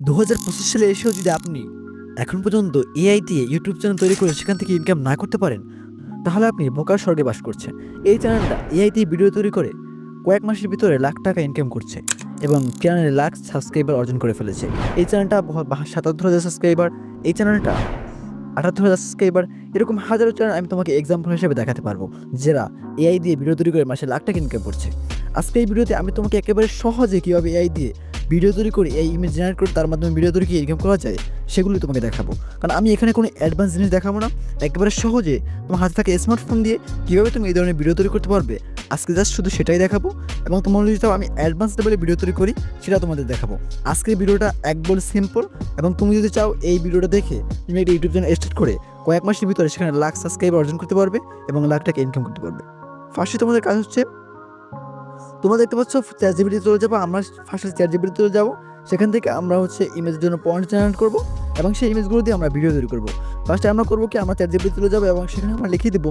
দু হাজার পঁচিশ সালে এসেও যদি আপনি এখন পর্যন্ত এআই দিয়ে ইউটিউব চ্যানেল তৈরি করে সেখান থেকে ইনকাম না করতে পারেন, তাহলে আপনি বোকার স্বর্গে বাস করছেন। এই চ্যানেলটা এআই দিয়ে ভিডিও তৈরি করে কয়েক মাসের ভিতরে লাখ টাকা ইনকাম করছে এবং চ্যানেলে লাখ সাবস্ক্রাইবার অর্জন করে ফেলেছে। এই চ্যানেলটা সাতাত্তর হাজার সাবস্ক্রাইবার এই চ্যানেলটা আটাত্তর হাজার সাবস্ক্রাইবার এরকম হাজারো চ্যানেল আমি তোমাকে এক্সাম্পল হিসেবে দেখাতে পারব, যারা এআই দিয়ে ভিডিও তৈরি করে মাসে লাখ টাকা ইনকাম করছে। আজকে এই ভিডিওতে আমি তোমাকে একেবারে সহজে কীভাবে এআই দিয়ে ভিডিও তৈরি করে, এই ইমেজ জেনারেট করে তার মাধ্যমে ভিডিও তৈরি কি ইনকাম করা যায় সেগুলি তোমাকে দেখাবো। কারণ আমি এখানে কোনো অ্যাডভান্স জিনিস দেখাবো না, একেবারে সহজে তোমার হাতে থাকা স্মার্টফোন দিয়ে কীভাবে তুমি এই ধরনের ভিডিও তৈরি করতে পারবে, আজকে জাস্ট শুধু সেটাই দেখাবো এবং তোমার যদি আমি অ্যাডভান্স লেভেলে ভিডিও তৈরি করি, সেটা তোমাদের দেখাবো। আজকের ভিডিওটা একদম সিম্পল এবং তুমি যদি চাও এই ভিডিওটা দেখে তুমি একটা ইউটিউব চ্যানেল স্টার্ট করে কয়েক মাসের ভিতরে সেখানে লাখ সাবস্ক্রাইব অর্জন করতে পারবে এবং লাখ টাকা ইনকাম করতে পারবে। ফার্স্টে তোমাদের কাজ হচ্ছে তোমরা দেখতে পাচ্ছ চ্যাট জিবিটি চলে যাব, আমরা ফার্স্টে চ্যাট জিবিটি চলে যাব। সেখান থেকে আমরা হচ্ছে ইমেজের জন্য পয়েন্ট জেনারেট করব এবং সেই ইমেজগুলো দিয়ে আমরা ভিডিও তৈরি করব। ফার্স্টে আমরা করব কি, আমরা চ্যাট জিবিটি চলে যাব এবং সেখানে আমরা লিখে দেবো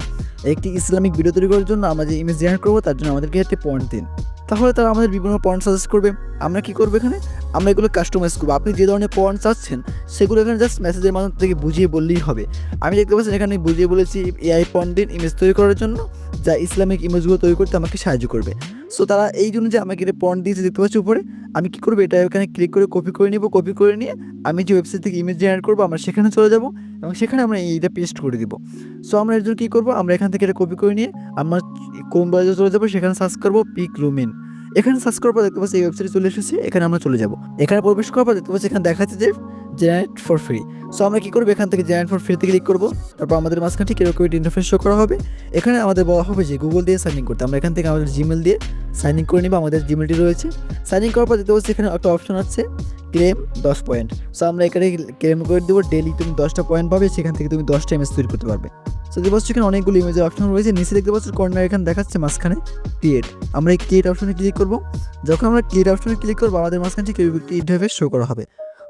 একটি ইসলামিক ভিডিও তৈরি করার জন্য আমরা যে ইমেজ জেনারেট করব, তার জন্য আমাদেরকে একটি পয়েন্ট দিন। তাহলে তারা আমাদের বিভিন্ন পয়েন্ট সাজেস্ট করবে। আমরা কি করব এখানে? আমরা এগুলো কাস্টমাইজ করব। আপনি যে ধরনের পয়েন্ট চাচ্ছেন, সেগুলো এখানে জাস্ট মেসেজের মাধ্যম থেকে বুঝিয়ে বললেই হবে। আমি দেখতে পাচ্ছি এখানে বুঝিয়ে বলেছি এআই পয়েন্ট দিন ইমেজ তৈরি করার জন্য, যা ইসলামিক ইমেজগুলো তৈরি করতে আমাকে সাহায্য করবে। সো তারা এই জন্য যে আমাকে এটা পয়েন্ট দিয়েছে দেখতে পাচ্ছি উপরে, আমি কি করব? এটা এখানে ক্লিক করে কপি করে নিব কপি করে নিয়ে আমি যে ওয়েবসাইট থেকে ইমেজ জেনারেট করব, আমরা সেখানে চলে যাব এবং সেখানে আমরা এইটা পেস্ট করে দিব। সো আমরা এর জন্য কী করব? আমরা এখান থেকে এটা কপি করে নিয়ে আমার কোন চলে যাব? সেখানে সার্চ করব পিক লুমিন এখানে সার্চ করার পর দেখতে পাচ্ছি এই ওয়েবসাইটে চলে এসেছে, এখানে আমরা চলে যাব। এখানে প্রবেশ করার পর দেখতে পাচ্ছি এখানে দেখাচ্ছে যে জেনারেট ফর ফ্রি সো আমরা কী করব? এখান থেকে জেনারেট ফর ফ্রিতে ক্লিক করব। তারপর আমাদের মাঝখানে ঠিক এরকম ইন্টারফেস শো করা হবে। এখানে আমাদের বলা হবে যে গুগল দিয়ে সাইন ইন করতে। আমরা এখান থেকে আমাদের জিমেল দিয়ে সাইন ইন করে নিব। আমাদের জিমেলটি রয়েছে। সাইন ইন করার পর দেখতে পাচ্ছি এখানে একটা অপশন আছে ক্লেম দশ পয়েন্ট সো আমরা এখানে ক্লেম করে দেবো। ডেলি তুমি দশটা পয়েন্ট পাবে। সেখান থেকে তুমি দশটা ইমেজ তৈরি করতে পারবে। সো দেখতে পাচ্ছি এখানে অনেকগুলো ইমেজের অপশন রয়েছে। নিচে দেখতে পাচ্ছি কর্নার এখানে দেখাচ্ছে মাঝখানে ক্রিয়েট আমরা এই ক্রিয়েট অপশনে ক্লিক করব। যখন আমরা ক্রিয়েট অপশনে ক্লিক করব, আমাদের মাঝখানে ঠিক ইন্টারফেস শো করা হবে।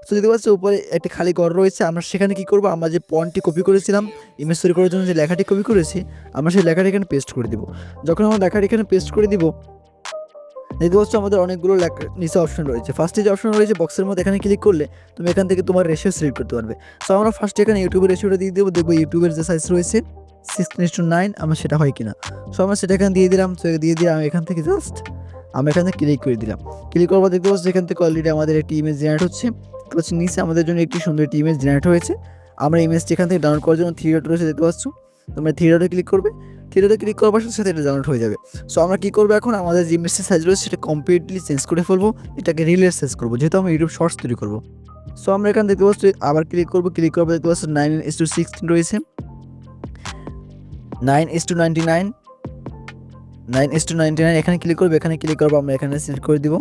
তো দেখতে পাচ্ছি উপরে একটা খালি ঘর রয়েছে। আমরা সেখানে কি করব? আমরা যে পয়েন্টটি কপি করেছিলাম ইমেজ তৈরি করার জন্য যে লেখাটি কপি করেছি, আমরা সেই লেখাটি এখানে পেস্ট করে দিব। যখন আমরা লেখাটি এখানে পেস্ট করে দিব দেখতে পাচ্ছ আমাদের অনেকগুলো নিচে অপশন রয়েছে। ফার্স্টে যে অপশন রয়েছে বক্সের মধ্যে এখানে ক্লিক করলে তুমি এখান থেকে তোমার রেশিও সিলেক্ট করতে পারবে। সো আমরা ফার্স্টে এখানে ইউটিউবের রেশিওটা দিয়ে দেবো। দেখব ইউটিউবের যে সাইজ রয়েছে সিক্সটিন টু নাইন আমার সেটা হয় কিনা। সো আমরা সেটা এখানে দিয়ে দিলাম। তো দিয়ে দিয়ে আমি এখান থেকে জাস্ট আমরা এখানে ক্লিক করে দিলাম। ক্লিক পর দেখতে পাচ্ছি এখান থেকে অলরেডি আমাদের একটি ইমেজ জেনারেট হচ্ছে। দেখতে পাচ্ছি নিচে আমাদের জন্য একটি সুন্দর একটি ইমেজ জেনারেট হয়েছে। আমরা ইমেজটি এখান থেকে ডাউনলোড করার জন্য থ্রি রয়েছে, দেখতে পাচ্ছ। তোমরা থ্রি ক্লিক করবে। ডটে ক্লিক করার সাথে সাথে এটা ডাউনলোড হয়ে যাবে। সো আমরা কী করব এখন? আমাদের যে ইমেজের সাইজ রয়েছে, সেটা কমপ্লিটলি চেঞ্জ করে ফেলব। এটাকে রিলের সাইজ করব, যেহেতু আমরা ইউটিউব শর্টস তৈরি করব। সো আমরা এখানে দেখতে পাচ্ছি, আবার ক্লিক করব। ক্লিক পর দেখতে পাচ্ছি নাইন এস টু সিক্সটিন রয়েছে। Nine S two ninety nine nine S two ninety nine এখানে ক্লিক করব। এখানে ক্লিক করব আমরা এখানে সিলেক্ট করে দিব।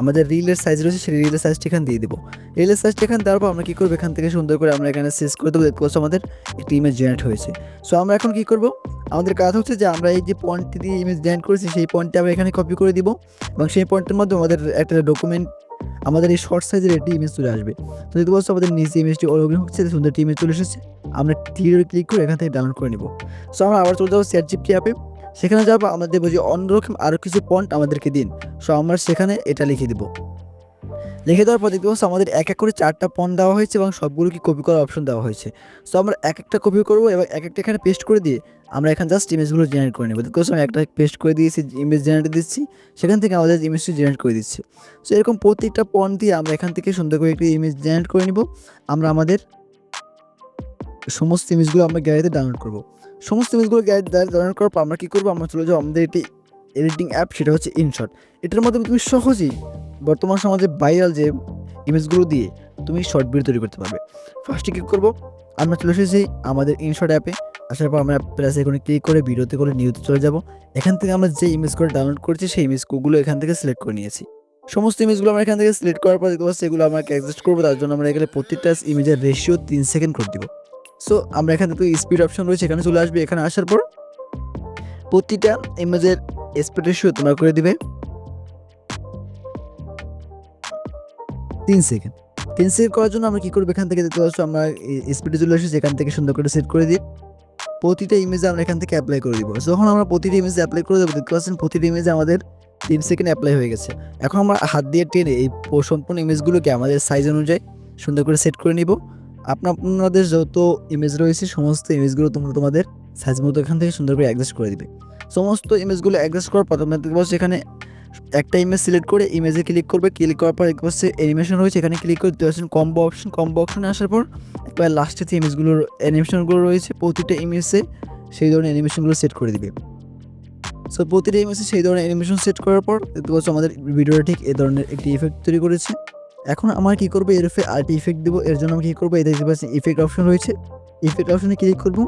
আমাদের রিলের সাইজ রয়েছে, সেই রিলের সাইজটি এখানে দিয়ে দেবো। রিলের সাইজটি এখানে দেওয়ার পর আমরা কী করব? এখান থেকে সুন্দর করে আমরা এখানে শেষ করে দেবো। দেখতে পাচ্ছি আমাদের একটি ইমেজ জেনারেট হয়েছে। সো আমরা এখন কী করব? আমাদের কাজ হচ্ছে যে আমরা এই যে পয়েন্টটি দিয়ে ইমেজ জেনারেট করেছি, সেই পয়েন্টটি আমরা এখানে কপি করে দিব এবং সেই পয়েন্টের মধ্যে আমাদের একটা ডকুমেন্ট আমাদের এই শর্ট সাইজের একটি ইমেজ চলে আসবে। তো দেখতে পাচ্ছ আমাদের নিচে ইমেজটি অলগ্ন হচ্ছে সুন্দর একটি ইমেজ চলে এসেছে। আমরা থ্রিডে ক্লিক করে এখান থেকে ডাউনলোড করে নিব। সো আমরা আবার চলে যাব চ্যাট জিপটি অ্যাপে সেখানে যাব আমাদের যে অন্যরকম আরও কিছু পয়েন্ট আমাদেরকে দিন। সো আমরা সেখানে এটা লিখে দিব। লিখে দেওয়ার পর দেখতে পাচ্ছ আমাদের এক এক করে চারটা পয়েন্ট দেওয়া হয়েছে এবং সবগুলোকে কপি করার অপশন দেওয়া হয়েছে। সো আমরা এক একটা কপি করব এবং এক একটা এখানে পেস্ট করে দিয়ে আমরা এখানে জাস্ট ইমেজগুলো জেনারেট করে নেব। দেখতে পাচ্ছ আমি একটা পেস্ট করে দিয়েছি ইমেজ জেনারেট দিচ্ছি, সেখান থেকে আমাদের ইমেজটি জেনারেট করে দিচ্ছি। সো এরকম প্রত্যেকটা পয়েন্ট দিয়ে আমরা এখান থেকে সুন্দর করে একটি ইমেজ জেনারেট করে নিব। আমরা আমাদের সমস্ত ইমেজগুলো আমরা গ্যালারিতে ডাউনলোড করব। সমস্ত ইমেজগুলো গ্যালারিতে ডাউনলোড করার পর আমরা কী করব? আমরা চলে যাব আমাদের একটি এডিটিং অ্যাপ সেটা হচ্ছে ইনশট এটার মাধ্যমে তুমি সহজেই বর্তমান সমাজে ভাইরাল যে ইমেজগুলো দিয়ে তুমি শর্ট ভিডিও তৈরি করতে পারবে। ফার্স্টে কী করব, আমরা চলে এসেছি আমাদের ইনশট অ্যাপে আসার পর আমরা প্লাস এখানে ক্লিক করে ভিডিওতে করে নিউতে চলে যাব। এখান থেকে আমরা যে ইমেজ করে ডাউনলোড করেছি, সেই ইমেজগুলো এখান থেকে সিলেক্ট করে নিয়েছি। সমস্ত ইমেজগুলো আমরা এখান থেকে সিলেক্ট করার পর দেখতে পাচ্ছি এগুলো আমরা অ্যাডজাস্ট করব, তার জন্য আমরা এখানে প্রত্যেকটা ইমেজের রেশিও তিন সেকেন্ড করে দিব। সো আমরা এখান থেকে স্পিড অপশন রয়েছে, এখানে চলে আসবে। এখানে আসার পর প্রতিটা ইমেজের স্পিড রেশিও তোমরা করে দিবে? তিন সেকেন্ড তিন সেকেন্ড করার জন্য আমরা কী করব? এখান থেকে দেখতে পাচ্ছ আমরা স্পিডে চলে এসেছি, এখান থেকে সুন্দর করে সেট করে দিই। প্রতিটা ইমেজে আমরা এখান থেকে অ্যাপ্লাই করে দিব। যখন আমরা প্রতিটা ইমেজে অ্যাপ্লাই করে দেবো, দেখতে পাচ্ছেন প্রতিটা ইমেজে আমাদের তিন সেকেন্ড অ্যাপ্লাই হয়ে গেছে। এখন আমরা হাত দিয়ে টেনে এই সম্পূর্ণ ইমেজগুলোকে আমাদের সাইজ অনুযায়ী সুন্দর করে সেট করে নিব। আপনার, আপনাদের যত ইমেজ রয়েছে, সমস্ত ইমেজগুলো তোমরা তোমাদের সাইজ মতো এখান থেকে সুন্দর করে অ্যাডজাস্ট করে দিবে। সমস্ত ইমেজগুলো অ্যাডজাস্ট করার পর তোমরা দেখতে পাচ্ছ এখানে একটা ইমেজ সিলেক্ট করে ইমেজে ক্লিক করবে ক্লিক করার পর দেখতে পাচ্ছে অ্যানিমেশন রয়েছে, এখানে ক্লিক করে দিতে পারছেন কম্বো অপশন কম্বো অপশনে আসার পর একবার লাস্টে যে ইমেজগুলোর অ্যানিমেশনগুলো রয়েছে, প্রতিটা ইমেজে সেই ধরনের অ্যানিমেশনগুলো সেট করে দিবে। সো প্রতিটা ইমেজে সেই ধরনের অ্যানিমেশন সেট করার পর দেখতে পাচ্ছ আমাদের ভিডিওটা ঠিক এ ধরনের একটি ইফেক্ট তৈরি করেছে। এখন আমার কী করব? এর আরেকটি ইফেক্ট দেবো। এর জন্য আমি কী করব? এই দেখতে পাচ্ছি ইফেক্ট অপশন রয়েছে। ইফেক্ট অপশনে ক্লিক করব।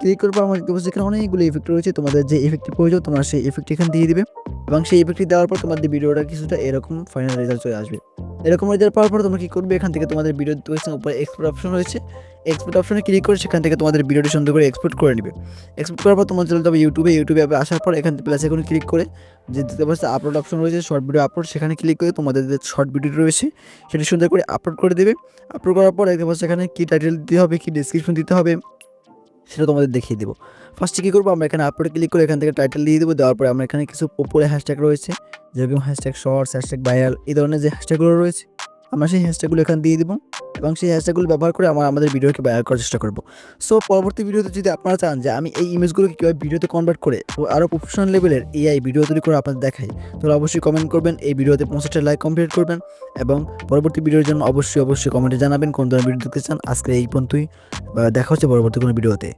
ক্লিক করার পর আমার দেখতে পাচ্ছি এখানে অনেকগুলো ইফেক্ট রয়েছে। তোমাদের যে ইফেক্টটি প্রয়োজন, তোমরা সেই ইফেক্ট এখানে দিয়ে দিবে। এবং সেই ইফেক্টটি দেওয়ার পর তোমাদের ভিডিওটা কিছুটা এরকম ফাইনাল রেজাল্ট চলে আসবে। এরকম রেজাল্ট পাওয়ার পর তোমরা কী করবে? এখান থেকে তোমাদের ভিডিও পাচ্ছি উপরে এক্সপোর্ট অপশন রয়েছে। এক্সপোর্ট অপশনে ক্লিক করে সেখান থেকে তোমাদের ভিডিওটি সুন্দর করে এক্সপোর্ট করে নেবে। এক্সপোর্ট করার পর তোমরা চলে যাবে ইউটিউবে ইউটিউবে আসার পর এখান থেকে প্লাস এখন ক্লিক করে যে দেখতে পাচ্ছি আপলোড অপশন রয়েছে শর্ট ভিডিও আপলোড সেখানে ক্লিক করে তোমাদের যে শর্ট ভিডিও রয়েছে, সেটি সুন্দর করে আপলোড করে দেবে। আপলোড করার পর দেখতে পাচ্ছি এখানে কী টাইটেল দিতে হবে, কী ডিসক্রিপশন দিতে হবে। সেটা তোমাদের দেখিয়ে দেবো। ফার্স্টে কী করব? আমরা এখানে আপলোড ক্লিক করে এখান থেকে টাইটেল দিয়ে দেবো। দেওয়ার পরে আমরা এখানে কিছু পপুলার হ্যাশট্যাগ রয়েছে। যেরকম হ্যাশট্যাগ শর্টস হ্যাশট্যাগ ভাইরাল এই ধরনের যে হ্যাশট্যাগুলো রয়েছে, আমরা সেই হ্যাশট্যাগুলো এখানে দিয়ে দেবো। এবং সেই হ্যাশট্যাগুলো ব্যবহার করে আমরা আমাদের ভিডিওকে ব্যয় করার চেষ্টা করব। সো পরবর্তী ভিডিওতে যদি আপনারা চান যে আমি এই ইমেজগুলোকে কীভাবে ভিডিওতে কনভার্ট করে আরও প্রফেশনাল লেভেলের এআই ভিডিও তৈরি করে আপনাদের দেখাই, তাহলে অবশ্যই কমেন্ট করবেন, এই ভিডিওতে পঞ্চাশটা লাইক কমপ্লিট করবেন এবং পরবর্তী ভিডিওর জন্য অবশ্যই অবশ্যই কমেন্টে জানাবেন কোন ধরনের ভিডিও দেখতে চান। আজকে এই পর্যন্তই দেখা হচ্ছে পরবর্তী কোনো ভিডিওতে